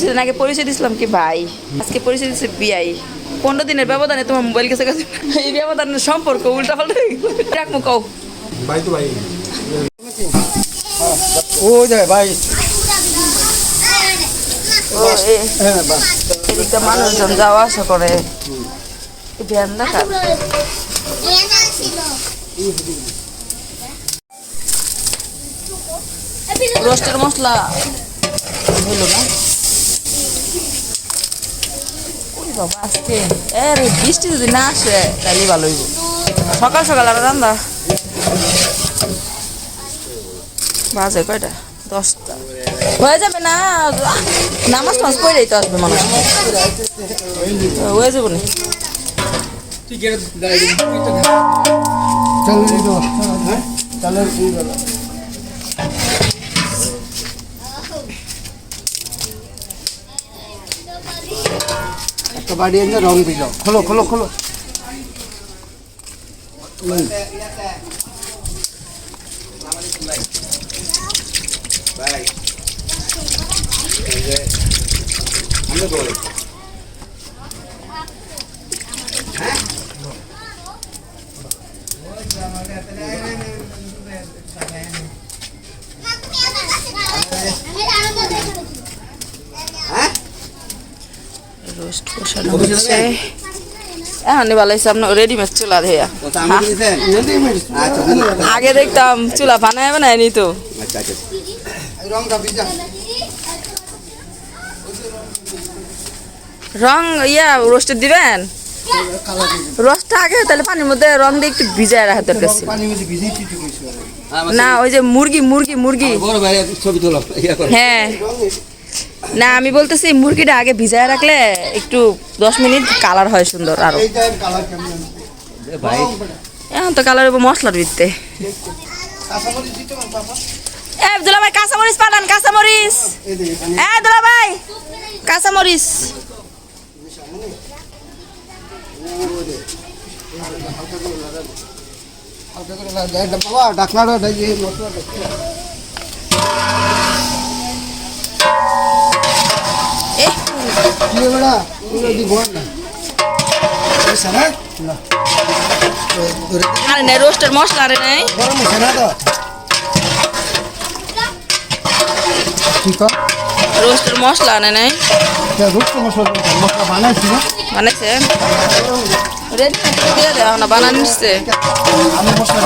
কিছুদিন আগে পরিচয় দিছিলাম কি ভাই? আজকে পরিচয় দিচ্ছে বিআই। পনেরো দিনের ব্যবধানে তোমার মোবাইল কাছে কাছে। এই ব্যবধানের সম্পর্ক উল্টা পাল্টা রাখব কও। ভাই তো ভাই। ও যায় ভাই। এদিকটা মানুষজন যাওয়া আসা করে। ধ্যান দেখা। রোস্টের মশলা হইল না? বাবা যদি না আসে ভালো হইব। সকাল সকাল আর রান্দা বাজে কয়টা? দশটা। হয়ে যাবে না, নামাজ টামাজ পড়েই তো আসবে মানুষ। হয়ে যাব না। দিদি তো হ্যাঁ চলো কি বলো একটা বাড়ি এনে রং দিল খোলো খোলো খোলো হুম। রোস্ট কষানো হচ্ছে এখন ভালো হয়েছে আপনার রেডিমেড চুলা দেয়া আগে দেখতাম চুলা বানায় বানায় রংটা ভিজা রং ইয়া রোস্টে দিবেন রসটা আগে তাহলে পানির মধ্যে রং দিয়ে একটু ভিজায় রাখা দরকার ছিল না ওই যে মুরগি মুরগি মুরগি হ্যাঁ না আমি বলতেছি মুরগিটা আগে ভিজায় রাখলে একটু দশ মিনিট কালার হয় সুন্দর আরও। এখন তো কালার মশলার ভিত্তে এ দুলা ভাই কাঁচামরিচ পাঠান কাঁচামরিচ। এ দুলা ভাই কাঁচামরিচ। হালকা করে বেড়া না? না আরে নাই রোস্টের মশলা আরে নাই। গরম হচ্ছে না তো? ঠিক রোস্টের মশলা আনে নাই। রুক্ত মশলা মশলা বানাইছি না। বানাইছে? রেডি দিয়ে? দেওয়া না বানান নিচ্ছে আমি মশলা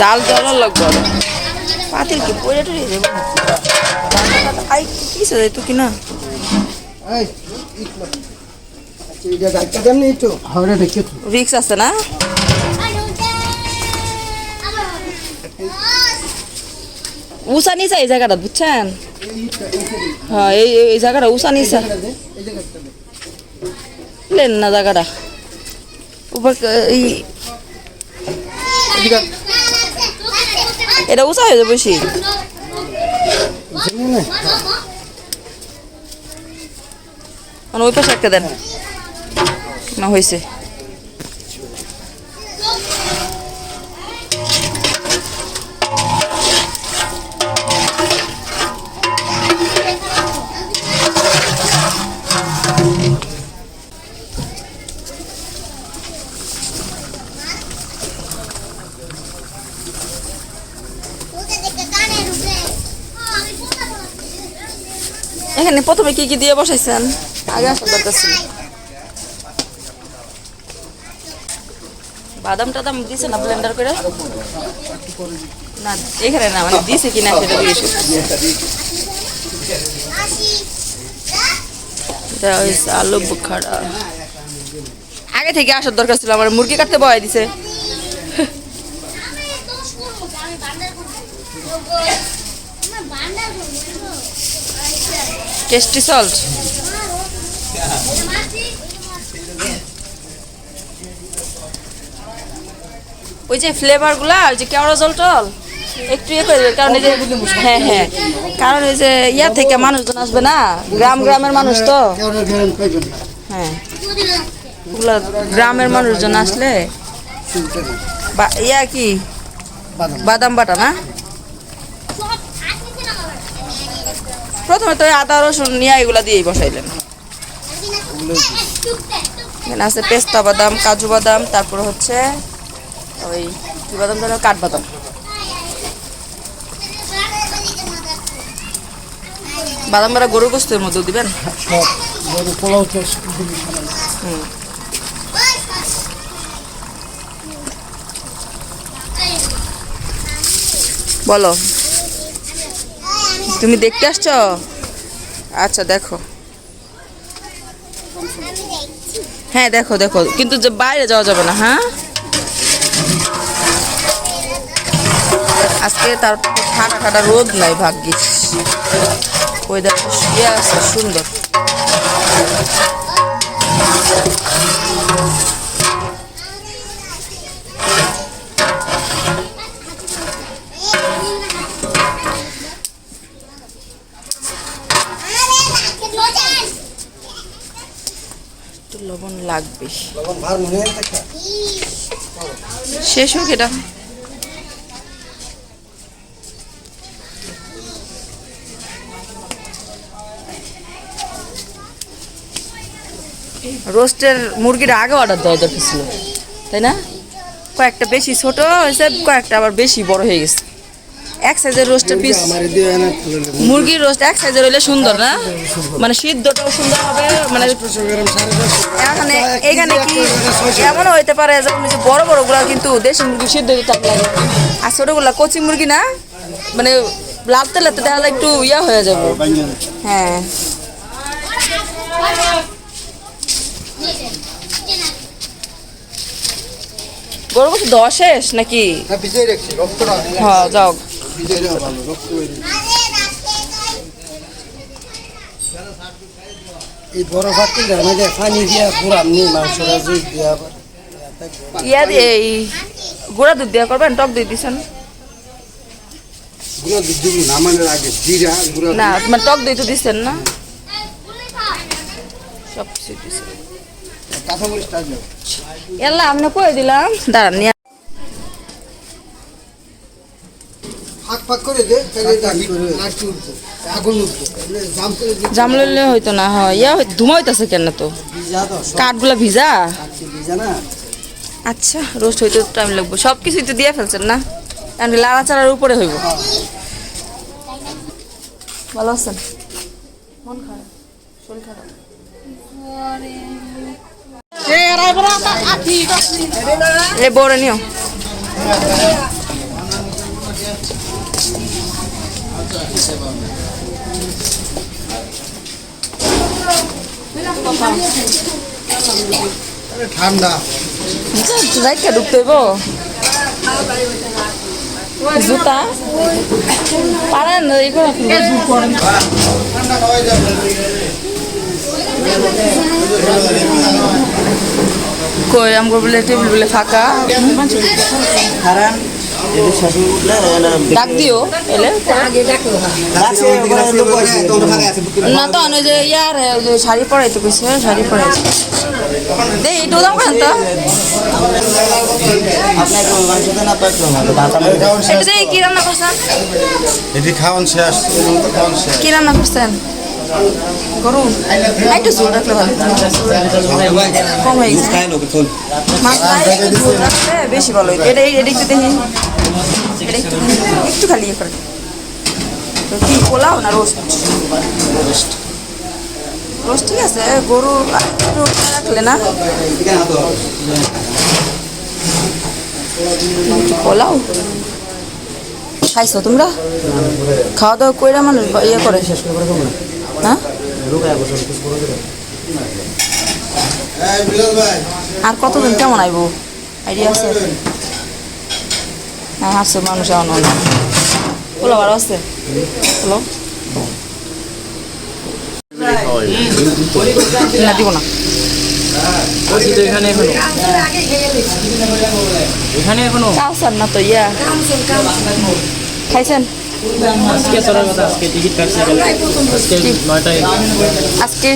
জাল জল লাগবে। পাতিল কি পড়ে টড়ে দেবো আই কিসে যাই তো কিনা? এই ইটলো আচ্ছা দেখে তো রিক্স আছে না? উষা নিচা এই জায়গাটা বুঝছেন? হ্যাঁ এই এই- এই জায়গাটা উষা নিচা এই লেন না জায়গাটা। উপর এই এটা উঁচা হয়ে যাবে বেশি। মানে ওই পাশে একটা দেন। না হয়েছে। প্রথমে কি কি দিয়ে বসাইছেন? আগে আসার দরকার ছিল বাদাম টাদাম দিছে না ব্লেন্ডার করে? না এখানে না মানে দিছে কিনা সেটা দিয়েছে আলু বুখারা। আগে থেকে আসার দরকার ছিল আমার মুরগি কাটতে বয় দিছে। টেস্টি সল্ট ওই যে ফ্লেভারগুলা ওই যে কেওড়া জল টল একটু ইয়ে করে কারণ এই যে হ্যাঁ হ্যাঁ। কারণ এই যে ইয়া থেকে মানুষজন আসবে না গ্রাম গ্রামের মানুষ তো। হ্যাঁ। ওগুলা গ্রামের মানুষজন আসলে ইয়া কি? বাদাম বাটা না? প্রথমে তো আদা রসুন নিয়ে এগুলা দিয়েই বসাইলেন। এখানে আছে পেস্তা বাদাম কাজু বাদাম তারপর হচ্ছে ওই কি বাদাম যেন কাঠবাদাম বাদাম। বাড়া গরুর গোস্তের মধ্যে দিবেন? তো বলো। তুমি দেখতে আসছো? আচ্ছা দেখো। হ্যাঁ দেখো দেখো। কিন্তু বাইরে যাওয়া যাবে না হ্যাঁ? আজকে তার ঠান্ডা ঠান্ডা রোদ নাই, ভাগ্যিস। ওয়েদার ইয়ে আছে, সুন্দর। লবণ লাগবে। শেষ হোক এটা। রোস্টের মুরগিটা আগে অর্ডার দেওয়া দরকার ছিল তাই না? কয়েকটা বেশি ছোট হয়েছে কয়েকটা আবার বেশি বড় হয়ে গেছে। এক সাইজের রোস্টের পিস মুরগির রোস্ট এক সাইজের হইলে সুন্দর না? মানে সিদ্ধটাও সুন্দর হবে মানে এখানে এখানে কি এমন হইতে পারে যে বড় বড়গুলা কিন্তু দেশি মুরগি সিদ্ধ দিতে টাইম লাগে। আর ছোটগুলা কচি মুরগি না মানে লালতে দেখা যায় একটু ইয়া হয়ে যাবে। হ্যাঁ গরু বছর দশ শেষ নাকি? হ্যাঁ হ্যাঁ যাও। ভালো রক্ত এই বড় ভাতটি আমাদের পানি দিয়া পুরাম নেই মাংসটা জুই দিয়া আবার। ইয়া এই গুঁড়া দুধ দেওয়া করবেন টক দুধ দিছেন? গুঁড়া দুধ দিব নামানোর আগে জিরা গুঁড়া না মানে টক দই তো দিচ্ছেন না? সব কিছু এলা আপনি কয়ে দিলাম? দাঁড়ান ফাঁক করে দে তাহলে লাঠি উঠবে আগুন উঠবে। জাম করে জাম লইলে হইতো না হয়। ইয়া ধুমা হইতাছে কেন তো? ভিজা কাঠগুলা ভিজা? ভিজা না। আচ্ছা রোস্ট হইতে টাইম লাগবে। সব কিছুই তো দিয়ে ফেলছেন না? কারণ লাড়াচাড়ার উপরে হইব। ভালো আছেন? মন খারাপ শরীর খারাপ। এ বড় নিও। ঠান্ডা রাইকা ঢুকতে হইব জুতা পারেন এগুলো ঠান্ডা খাওয়াই যাবে কই আমগো বলে টেবিল বলে ফাঁকা কারণ যদি শাশুড়ি উঠলে ডাক দিও এলে না তো অনেক যে ইয়ার শাড়ি পরাইতে কইছে শাড়ি পরাইছে। দে দাম কেন তো। রান্না করছেন? এটি খাওয়ান শেষ। কি রান্না করছেন? গরু একটু ঝোল বেশি ভালো হইতো এটা এটা একটু দেখি একটু খালি পোলাও না রোস্ট রোস্ট ঠিক আছে গরু একটু রাখলে না পোলাও খাইছো তোমরা খাওয়া দাওয়া কইরা মানুষ ইয়ে করে শেষ করে। আর কতদিন কেমন আইবো? আইডিয়া আছে? হ্যাঁ আছে মানুষ এখন অনেক বলো আরও আছে? বলো না দিব না। এখানে এখনও। খাইছেন? আজকে চলার কথা আজকে টিকিট কাটছে আজকে নয়টায় আজকে?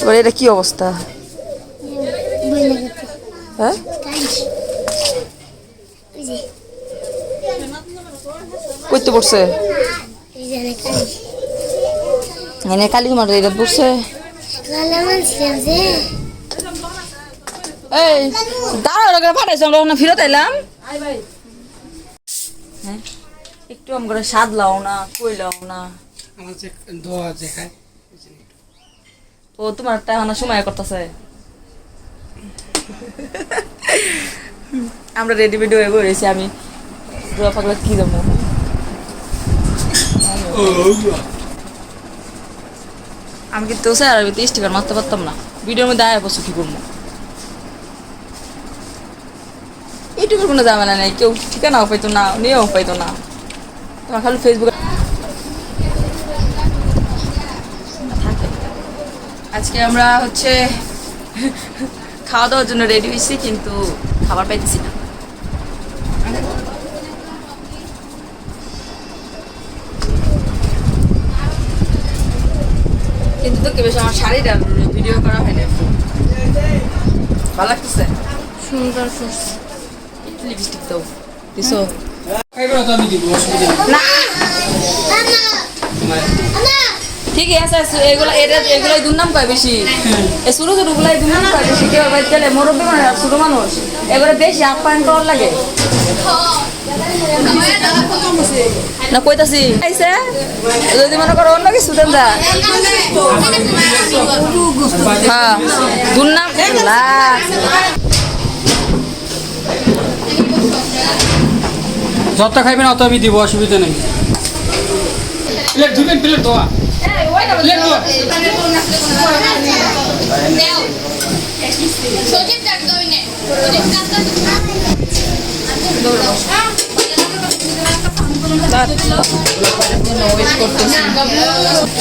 এবার এটা কি অবস্থা? হ্যাঁ? করতে পড়ছে? এনে কালী তোমার এটা পড়ছে। এই দাঁড়া ওরা করে পাঠাইছো আমরা ওখানে ফিরত এলাম হ্যাঁ একটু আম করে স্বাদ লাও না কই লাও না। দোয়া ও তোমার টাকা সময় করতেছে। আমরা রেডি মেডি হয়ে বসেছি আমি রুয়া পাগলা কি দেবো? আমি কিন্তু স্যার আমি তো স্টিকার মারতে পারতাম না। ভিডিওর মধ্যে আয় বসে কি করব? ইউটিউবের কোনো ঝামেলা নেই, কেউ ঠিকানাও পাইতো না নিয়েও পাইতো না। তোমার খালি ফেসবুকে আজকে আমরা হচ্ছে খাওয়া দাওয়ার জন্য রেডি হয়েছি, কিন্তু খাবার পাইতেছি না। তো বেশ আমার শাড়িটা ভিডিও করা হয়নি ভালো লাগতেছে? সুন্দর লিপস্টিক দাও। দিছো? তো আমি দিব অসুবিধা নেই। না! ঠিকই আছে আছে, এগুলা এটা এগুলাই দুর্নাম কয় বেশি? ছোট ছোট গুলাই দুর্নাম কয় বেশি? কেউ বাইর গেলে মুরব্বী ছোট মানুষ এবারে বেশি আপ্যায়ন করার লাগে। না কইতাছি। আইছে? যদি মনে করো অন্য কিছু দেন দা হ্যাঁ দুর্নাম লা যত খাইবেন অত আমি দিব অসুবিধা নেই। প্লেট ধুবেন প্লেট দোয়া প্লেট দোয়া সজীব ডাক দই নে সজীব ডাক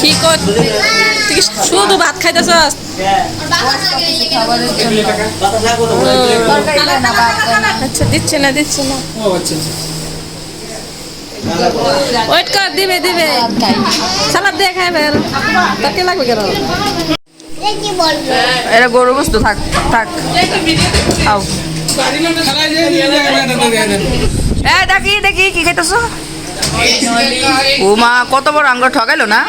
কি কর তুই কি শুধু ভাত খাইতেছস আচ্ছা দিচ্ছে না দিচ্ছে না। আচ্ছা আচ্ছা। ওয়েট কর দিবে দিবে সালাদ দিয়ে খাইবে তার কি লাগবে কেন? গরু বস্তু থাক থাক। আও। এ, দেখি দেখি, কি খাইতেছ? ও মা, কত বড় আঙ্গুর ঠকাইলো না?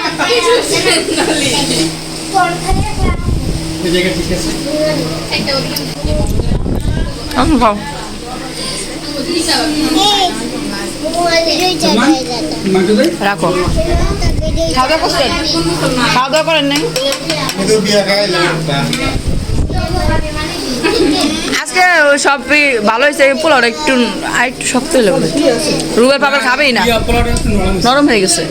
রাখো। খাওয়া দাওয়া খাওয়া দাওয়া করেন নাই? আজকে সবই ভালো হয়েছে? পোলাওটা একটু, আর একটু শক্ত হলো রুবের পাপা খাবেই না? নরম হয়ে গেছে।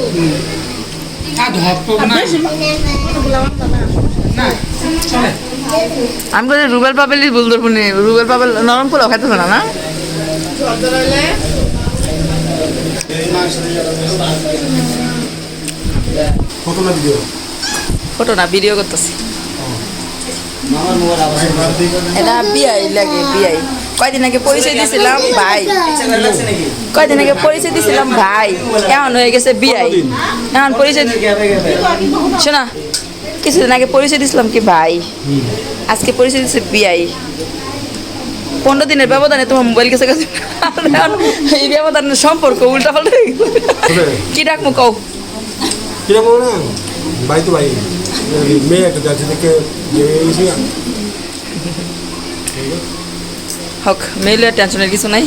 আমি বলি রুবেল পাবেলি বল ধরবো রুবেল পাবেল নরম পোলাও খাইতেছে না না? কত না ভিডিও? ফটো না ভিডিও করতেছি। এটা বিআই লাগে বিআই কয়দিন আগে পরিচয় দিয়েছিলাম ভাই। কয়দিন আগে পরিচয় দিয়েছিলাম ভাই। এমন হয়ে গেছে বিআই এমন পরিচয় শোনা কিছুদিন আগে পরিচয় দিছিলাম কি ভাই? আজকে পরিচয় দিচ্ছে বিআই পনেরো দিনের ব্যবধানে তোমার মোবাইল গেছে গেছে। এই ব্যবধানের সম্পর্ক উল্টা পাল্টা কি ডাকবো কও? কিরা বলো না ভাই তো ভাই। মেয়ে একটা যাচ্ছে। হোক টেনশনের কিছু নাই।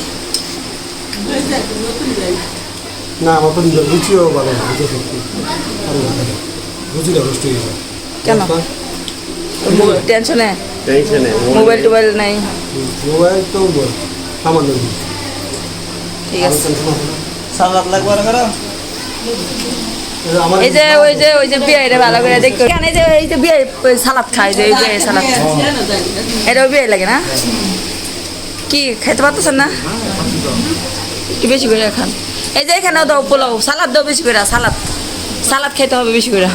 না আমার তো রুচিও ভালো না। রুচিটা নষ্ট হয়ে কেন? টেনশনে মোবাইল টোবাইল নাই মোবাইল তো সামান্য ঠিক আছে। সালাদ লাগবে আর এই যে ওই যে ওই যে বিয়ে ভালো করে দেখো কেন এই যে এই যে বিয়ে সালাদ খায় যে এই বিয়ে সালাদ এটাও বিয়ে লাগে না কি খাইতে পারতেছেন না একটু বেশি করে খান এই যে এখানেও দাও পোলাও সালাদ দাও বেশি করে সালাদ সালাদ খাইতে হবে বেশি করে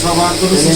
সবার তো বেশি